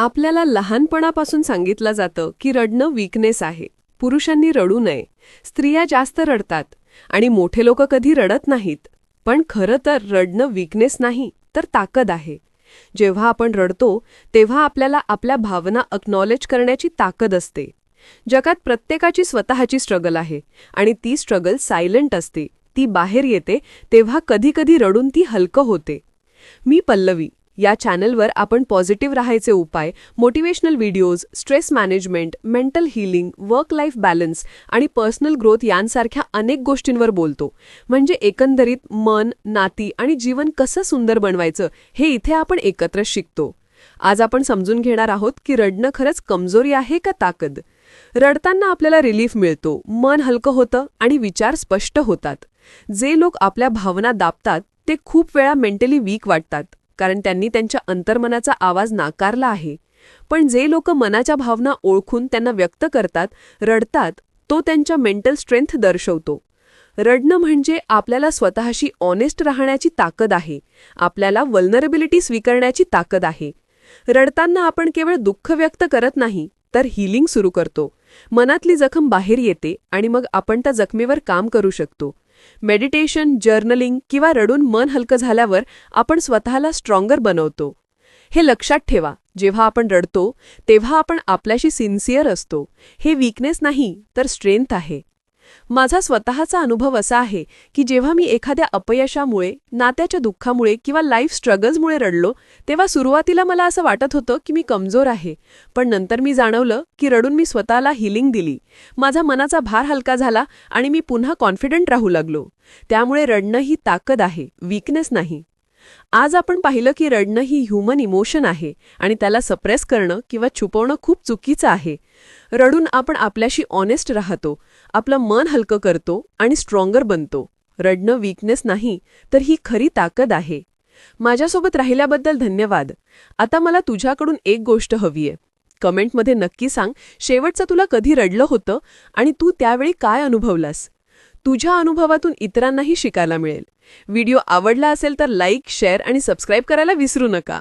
आपल्याला लहानपणापासून सांगितलं जातं की रडणं वीकनेस आहे. पुरुषांनी रडू नये. स्त्रिया जास्त रडतात आणि मोठे लोक कधी रडत नाहीत. पण खरं तर रडणं वीकनेस नाही तर ताकद आहे. जेव्हा आपण रडतो तेव्हा आपल्याला आपल्या भावना अक्नॉलेज करण्याची ताकद असते. जगात प्रत्येकाची स्वतःची स्ट्रगल आहे आणि ती स्ट्रगल सायलेंट असते. ती बाहेर येते तेव्हा कधीकधी रडून ती हलकं होते. मी पल्लवी या चॅनलवर आपण पॉझिटिव्ह राहायचे उपाय motivational videos stress management mental healing work life balance आणि पर्सनल ग्रोथ यांसारख्या अनेक गोष्टींवर बोलतो. म्हणजे एकंदरीत मन नाती आणि जीवन कसं सुंदर बनवायचं हे इथे आपण एकत्र शिकतो. आज आपण समजून घेणार आहोत की रडणं खरंच कमजोरी आहे का ताकद? रडताना आपल्याला रिलीफ मिळतो मन हलकं होतं आणि विचार स्पष्ट होतात. जे लोक आपल्या भावना दाबतात ते खूप वेळा मेंटली वीक वाटतात. कारण त्यांनी त्यांच्या अंतर्मनाचा आवाज नाकारला आहे. पण जे लोक मनाच्या भावना ओळखून त्यांना व्यक्त करतात रडतात तो त्यांच्या मेंटल स्ट्रेंथ दर्शवतो. रडणं म्हणजे आपल्याला स्वतःशी ऑनेस्ट राहण्याची ताकद आहे. आपल्याला वल्नरेबिलिटी स्वीकारण्याची ताकद आहे. रडताना आपण केवळ दुःख व्यक्त करत नाही तर हिलिंग सुरू करतो. मनातली जखम बाहेर येते आणि मग आपण त्या जखमेवर काम करू शकतो. मेडिटेशन जर्नलिंग किंवा रडून मन हलकं झाल्यावर आपण स्वतःला स्ट्रॉंगर बनवतो. हे लक्षात ठेवा जेव्हा आपण रडतो तेव्हा आपण आपल्याशी सिन्सिअर असतो. हे वीकनेस नाही तर स्ट्रेंथ आहे. माझा स्वतःचा अनुभव असा आहे की जेव्हा मी एखाद्या अपयशामुळे नात्याच्या दुःखामुळे किंवा लाईफ स्ट्रगल्समुळे रडलो तेव्हा सुरुवातीला मला असं वाटत होतं की मी कमजोर आहे. पण नंतर मी जाणवलं की रडून मी स्वतःला हिलिंग दिली. माझा मनाचा भार हलका झाला आणि मी पुन्हा कॉन्फिडंट राहू लागलो. त्यामुळे रडणं ही ताकद आहे वीकनेस नाही. आज आपण पाहिलं की रडणं ही ह्युमन इमोशन आहे आणि त्याला सप्रेस करणं किंवा छुपवणं खूप चुकीचं आहे. रडून आपण आपल्याशी ऑनेस्ट राहतो आपलं मन हलकं करतो आणि स्ट्रॉंगर बनतो. रडणं वीकनेस नाही तर ही खरी ताकद आहे. माझ्यासोबत राहिल्याबद्दल धन्यवाद. आता मला तुझ्याकडून एक गोष्ट हवीय कमेंटमध्ये नक्की सांग शेवटचं तुला कधी रडलं होतं आणि तू त्यावेळी काय अनुभवलास? तुझ्या अनुभवातून इतरांनाही शिकायला मिळेल. व्हिडिओ आवडला असेल तर लाईक शेअर आणि सबस्क्राईब करायला विसरू नका.